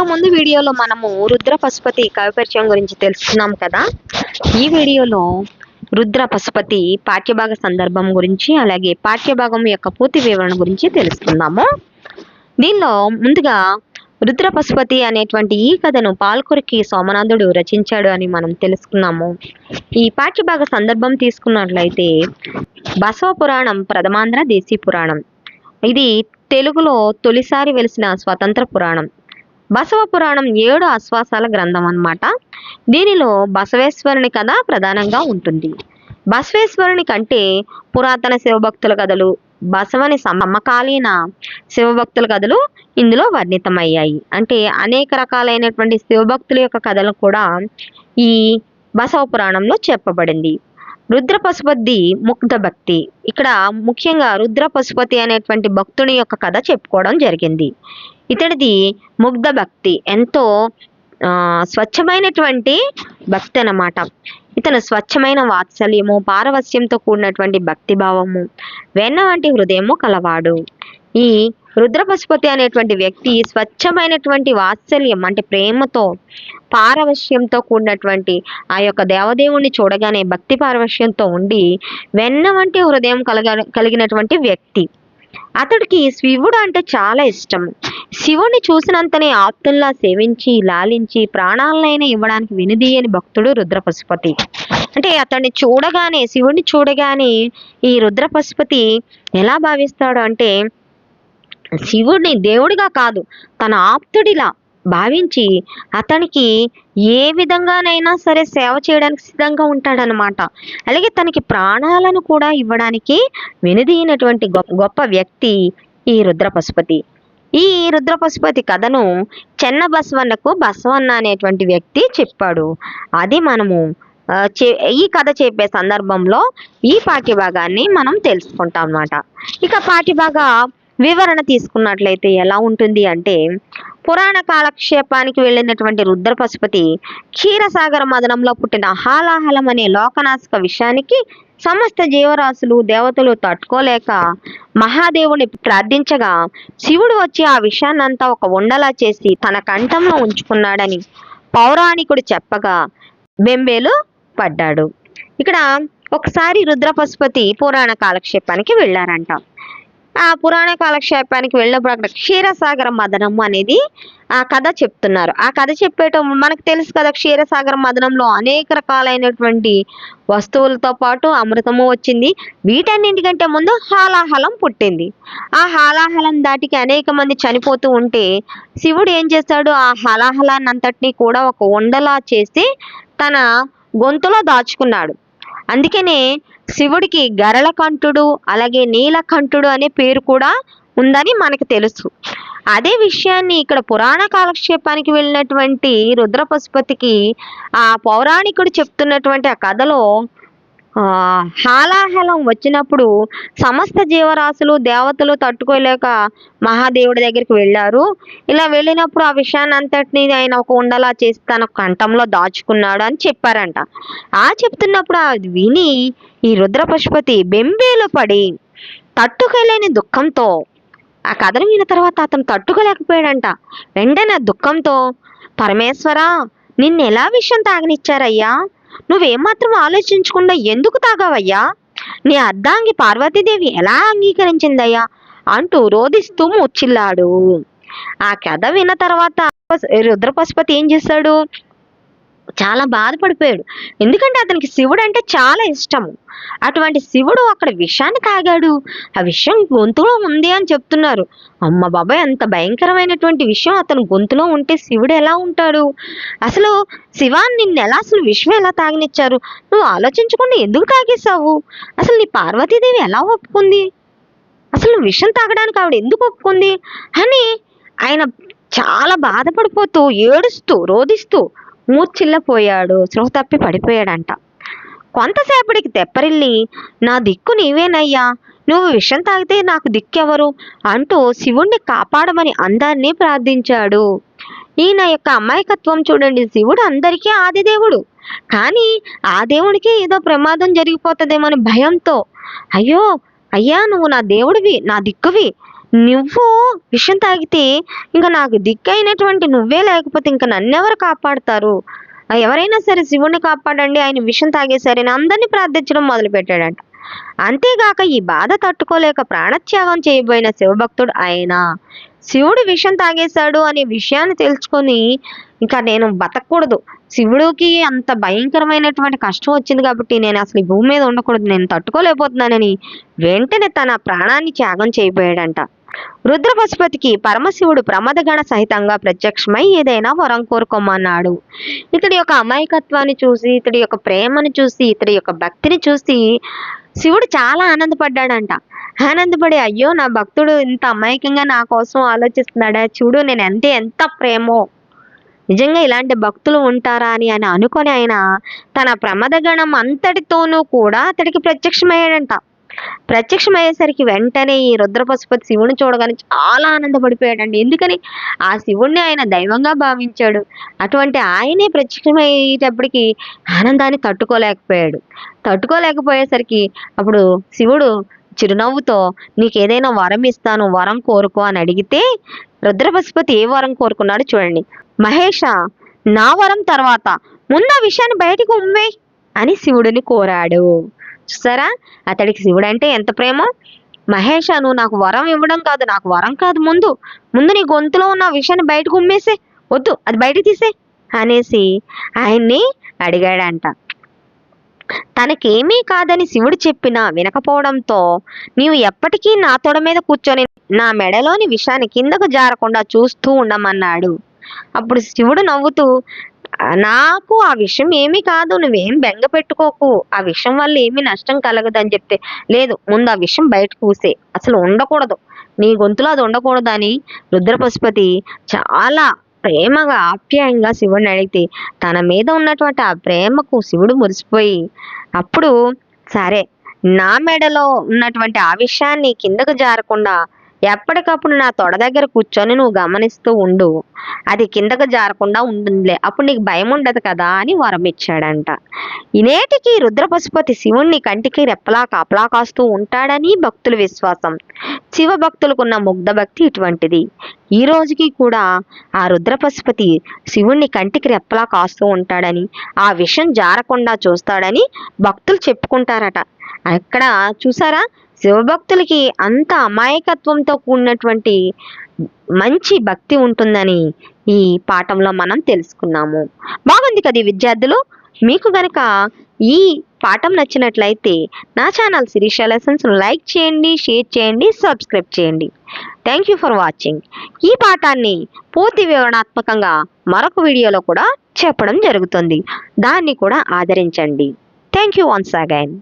ఇంతకుముందు వీడియోలో మనము రుద్ర పశుపతి కవిపరిచయం గురించి తెలుసుకున్నాం కదా. ఈ వీడియోలో రుద్ర పశుపతి పాఠ్యభాగ సందర్భం గురించి అలాగే పాఠ్యభాగం యొక్క పూర్తి వివరణ గురించి తెలుసుకుందాము. దీనిలో ముందుగా రుద్ర పశుపతి అనేటువంటి ఈ కథను పాల్కొరికి సోమనాథుడు రచించాడు అని మనం తెలుసుకున్నాము. ఈ పాఠ్యభాగ సందర్భం తీసుకున్నట్లయితే బసవ పురాణం ప్రథమాంధ్ర దేశీ పురాణం ఇది తెలుగులో తొలిసారి వెలిసిన స్వతంత్ర పురాణం. బసవ పురాణం ఏడు ఆశ్వాసాల గ్రంథం అన్నమాట. దీనిలో బసవేశ్వరుని కథ ప్రధానంగా ఉంటుంది. బసవేశ్వరుని కంటే పురాతన శివభక్తుల కథలు బసవని సమకాలీన శివభక్తుల కథలు ఇందులో వర్ణితమయ్యాయి. అంటే అనేక రకాలైనటువంటి శివభక్తుల యొక్క కథలు కూడా ఈ బసవ పురాణంలో చెప్పబడింది. రుద్ర పశుపతి ముగ్ధ భక్తి. ఇక్కడ ముఖ్యంగా రుద్ర పశుపతి అనేటువంటి భక్తుని యొక్క కథ చెప్పుకోవడం జరిగింది. ఇతడిది ముగ్ధ భక్తి. ఎంతో ఆ, స్వచ్ఛమైనటువంటి భక్తి అన్నమాట. ఇతను స్వచ్ఛమైన వాత్సల్యము పారవస్యంతో కూడినటువంటి భక్తి భావము వెన్న వంటి హృదయము కలవాడు. ఈ రుద్రపశుపతి అనేటువంటి వ్యక్తి స్వచ్ఛమైనటువంటి వాత్సల్యం అంటే ప్రేమతో పారవశ్యంతో కూడినటువంటి ఆ యొక్క దేవదేవుణ్ణి చూడగానే భక్తి పారవశ్యంతో ఉండి వెన్న వంటి హృదయం కలగ కలిగినటువంటి వ్యక్తి. అతడికి శివుడు అంటే చాలా ఇష్టం. శివుణ్ణి చూసినంతనే ఆప్తుల్లా సేవించి లాలించి ప్రాణాలనైనా ఇవ్వడానికి వినిదీయని భక్తుడు రుద్రపశుపతి. అంటే అతన్ని చూడగానే శివుణ్ణి చూడగానే ఈ రుద్రపశుపతి ఎలా భావిస్తాడు అంటే శివుడిని దేవుడిగా కాదు తన ఆప్తుడిలా భావించి అతనికి ఏ విధంగానైనా సరే సేవ చేయడానికి సిద్ధంగా ఉంటాడనమాట అలాగే తనకి ప్రాణాలను కూడా ఇవ్వడానికి వెనుదీయనటువంటి గొప్ప గొప్ప వ్యక్తి ఈ రుద్ర పశుపతి ఈ రుద్ర పశుపతి కథను చెన్న బసవన్నకు బసవన్న అనేటువంటి వ్యక్తి చెప్పాడు. అది మనము చే- ఈ కథ చెప్పే సందర్భంలో ఈ పాఠ్యభాగాన్ని మనం తెలుసుకుంటాం అన్నమాట. ఇక పాఠ్యభాగ వివరణ తీసుకున్నట్లయితే ఎలా ఉంటుంది అంటే పురాణ కాలక్షేపానికి వెళ్ళినటువంటి రుద్ర పశుపతి క్షీరసాగర మదనంలో పుట్టిన హాలాహలం అనే లోకనాశక విషయానికి సమస్త జీవరాశులు దేవతలు తట్టుకోలేక మహాదేవుని ప్రార్థించగా శివుడు వచ్చి ఆ విషయాన్నంతా ఒక ఉండలా చేసి తన కంఠంలో ఉంచుకున్నాడని పౌరాణికుడు చెప్పగా బెంబేలు పడ్డాడు. ఇక్కడ ఒకసారి రుద్ర పశుపతి పురాణ కాలక్షేపానికి వెళ్ళారంట. ఆ పురాణ కాలక్షేపానికి వెళ్ళినప్పుడు అక్కడ క్షీరసాగర మదనం అనేది ఆ కథ చెప్తున్నారు. ఆ కథ చెప్పేటం మనకు తెలుసు కదా క్షీరసాగర మదనంలో అనేక రకాలైనటువంటి వస్తువులతో పాటు అమృతము వచ్చింది. వీటన్నింటికంటే ముందు హాలాహలం పుట్టింది. ఆ హాలాహలం దాటికి అనేక మంది చనిపోతూ ఉంటే శివుడు ఏం చేస్తాడు? ఆ హాలాహలాన్నంతటినీ కూడా ఒక ఉండలా చేసి తన గొంతులో దాచుకున్నాడు. అందుకనే శివుడికి గరళకంఠుడు అలాగే నీలకంఠుడు అనే పేరు కూడా ఉందని మనకు తెలుసు. అదే విషయాన్ని ఇక్కడ పురాణ కాలక్షేపానికి వెళ్ళినటువంటి రుద్రపశుపతికి ఆ పౌరాణికుడు చెప్తున్నటువంటి ఆ కథలో హాలాహలం వచ్చినప్పుడు సమస్త జీవరాశులు దేవతలు తట్టుకోలేక మహాదేవుడి దగ్గరికి వెళ్ళారు. ఇలా వెళ్ళినప్పుడు ఆ విషయాన్ని అంతటిని ఆయన ఒక ఉండలా చేసి తన కంఠంలో దాచుకున్నాడు అని చెప్పారంట. ఆ చెప్తున్నప్పుడు అది విని ఈ రుద్ర పశుపతి బెంబేలు పడి తట్టుకోలేని దుఃఖంతో ఆ కథను విన్న తర్వాత అతను తట్టుకోలేకపోయాడంట. వెంటనే ఆ దుఃఖంతో పరమేశ్వరా నిన్ను ఎలా విషయం తాగనిచ్చారయ్యా? నువ్వేమాత్రం ఆలోచించకుండా ఎందుకు తాగావయ్యా? నీ అర్ధాంగి పార్వతీదేవి ఎలా అంగీకరించిందయ్యా? అంటూ రోధిస్తూ ముచ్చిల్లాడు ఆ కథ విన్న తర్వాత రుద్రపశుపతి ఏం చేశాడు చాలా బాధపడిపోయాడు. ఎందుకంటే అతనికి శివుడు అంటే చాలా ఇష్టము. అటువంటి శివుడు అక్కడ విషాన్ని తాగాడు. ఆ విషయం గొంతులో ఉంది అని చెప్తున్నారు. అమ్మ బాబాయ్ అంత భయంకరమైనటువంటి విషయం అతను గొంతులో ఉంటే శివుడు ఎలా ఉంటాడు? అసలు శివాన్ని నిన్ను ఎలా అసలు విషయం ఎలా తాగనిచ్చారు? నువ్వు ఆలోచించకుండా ఎందుకు తాగేశావు? అసలు నీ పార్వతీదేవి ఎలా ఒప్పుకుంది? అసలు విషం తాగడానికి ఆవిడ ఎందుకు ఒప్పుకుంది? అని ఆయన చాలా బాధపడిపోతూ ఏడుస్తూ రోధిస్తూ మూర్చిల్లపోయాడు స్పృహ తప్పి పడిపోయాడంట. కొంతసేపటికి తెప్పరిల్లి నా దిక్కు నీవేనయ్యా. నువ్వు విషం తాగితే నాకు దిక్కెవరు అంటూ శివుణ్ణి కాపాడమని అందరినీ ప్రార్థించాడు. ఈయన యొక్క అమాయకత్వం చూడండి. శివుడు అందరికీ ఆదిదేవుడు కానీ ఆ దేవుడికి ఏదో ప్రమాదం జరిగిపోతుందేమని భయంతో అయ్యో అయ్యా నువ్వు నా దేవుడివి నా దిక్కువి. నువ్వు విషం తాగితే ఇంకా నాకు దిక్కైనటువంటి నువ్వే లేకపోతే ఇంకా నన్నెవరు కాపాడుతారు? ఎవరైనా సరే శివుణ్ణి కాపాడండి ఆయన విషం తాగేసరి అందరినీ ప్రార్థించడం మొదలుపెట్టాడంట. అంతేగాక ఈ బాధ తట్టుకోలేక ప్రాణత్యాగం చేయబోయిన శివభక్తుడు ఆయన. శివుడు విషం తాగేశాడు అనే విషయాన్ని తెలుసుకొని ఇంకా నేను బతకూడదు. శివుడికి అంత భయంకరమైనటువంటి కష్టం వచ్చింది కాబట్టి నేను అసలు ఈ భూమి మీద ఉండకూడదు నేను తట్టుకోలేకపోతున్నానని వెంటనే తన ప్రాణాన్ని త్యాగం చేయబోయాడంట. రుద్రపశుపతికి పరమశివుడు ప్రమదగణ సహితంగా ప్రత్యక్షమై ఏదైనా వరం కోరుకోమన్నాడు. ఇతడి యొక్క అమాయకత్వాన్ని చూసి ఇతడి యొక్క ప్రేమను చూసి ఇతడి యొక్క భక్తిని చూసి శివుడు చాలా ఆనందపడ్డాడంట. ఆనందపడి అయ్యో నా భక్తుడు ఇంత అమాయకంగా నా కోసం ఆలోచిస్తున్నాడా? చూడు నేను ఎంత ఎంత ప్రేమో. నిజంగా ఇలాంటి భక్తులు ఉంటారా? అని ఆయన అనుకొని ఆయన తన ప్రమదగణం అంతటితోనూ కూడా అతడికి ప్రత్యక్షమయ్యాడంట. ప్రత్యక్షమయ్యేసరికి వెంటనే ఈ రుద్రపశుపతి శివుని చూడగానే చాలా ఆనందపడిపోయాడండి. ఎందుకని? ఆ శివుణ్ణి ఆయన దైవంగా భావించాడు. అటువంటి ఆయనే ప్రత్యక్షమయ్యేటప్పటికి ఆనందాన్ని తట్టుకోలేకపోయాడు. తట్టుకోలేకపోయేసరికి అప్పుడు శివుడు చిరునవ్వుతో నీకు ఏదైనా వరం ఇస్తాను వరం కోరుకో అని అడిగితే రుద్రపశుపతి ఏ వరం కోరుకున్నాడు చూడండి. మహేష నా వరం తర్వాత ముందు ఆ విషయాన్ని బయటకు ఉమ్మే అని శివుడిని కోరాడు. చూసారా అతడికి శివుడు అంటే ఎంత ప్రేమ? మహేష నువ్వు నాకు వరం ఇవ్వడం కాదు నాకు వరం కాదు ముందు. ముందు నీ గొంతులో ఉన్న విషయాన్ని బయటకు ఉమ్మేసే. వద్దు అది బయట తీసే. అనేసి ఆయన్ని అడిగాడంట. తనకేమీ కాదని శివుడు చెప్పినా వినకపోవడంతో నీవు ఎప్పటికీ నా తొడ మీద కూర్చొని నా మెడలోని విషాన్ని కిందకు జారకుండా చూస్తూ ఉండమన్నాడు. అప్పుడు శివుడు నవ్వుతూ నాకు ఆ విషయం ఏమీ కాదు. నువ్వేం బెంగ పెట్టుకోకు. ఆ విషయం వల్ల ఏమీ నష్టం కలగదని చెప్తే లేదు ముందు ఆ విషయం బయట కూసే అసలు ఉండకూడదు. నీ గొంతులో అది ఉండకూడదు అని రుద్రపశుపతి చాలా ప్రేమగా ఆప్యాయంగా శివుడిని అడిగితే తన మీద ఉన్నటువంటి ఆ ప్రేమకు శివుడు మురిసిపోయి అప్పుడు సరే నా మెడలో ఉన్నటువంటి ఆ విషయాన్ని కిందకు జారకుండా ఎప్పటికప్పుడు నా తొడ దగ్గర కూర్చొని నువ్వు గమనిస్తూ ఉండు. అది కిందకు జారకుండా ఉంటుందిలే. అప్పుడు నీకు భయం ఉండదు కదా అని వరం ఇచ్చాడంట. ఇనేటికి రుద్రపశుపతి శివుణ్ణి కంటికి రెప్పలా కాపలా కాస్తూ ఉంటాడని భక్తుల విశ్వాసం. శివ భక్తులకున్న ముగ్ధ భక్తి ఇటువంటిది. ఈ రోజుకి కూడా ఆ రుద్రపశుపతి శివుణ్ణి కంటికి రెప్పలా కాస్తూ ఉంటాడని ఆ విషయం జారకుండా చూస్తాడని భక్తులు చెప్పుకుంటారట. అక్కడ చూసారా? శివభక్తులకి అంత అమాయకత్వంతో కూడినటువంటి మంచి భక్తి ఉంటుందని ఈ పాఠంలో మనం తెలుసుకున్నాము. బాగుంది కదా విద్యార్థులు? మీకు గనక ఈ పాఠం నచ్చినట్లయితే నా ఛానల్ శిరీష లెసన్స్ను లైక్ చేయండి షేర్ చేయండి సబ్స్క్రైబ్ చేయండి. Thank you for watching. ఈ పాఠాన్ని పూర్తి వివరణాత్మకంగా మరొక వీడియోలో కూడా చెప్పడం జరుగుతుంది. దాన్ని కూడా ఆదరించండి. Thank you once again.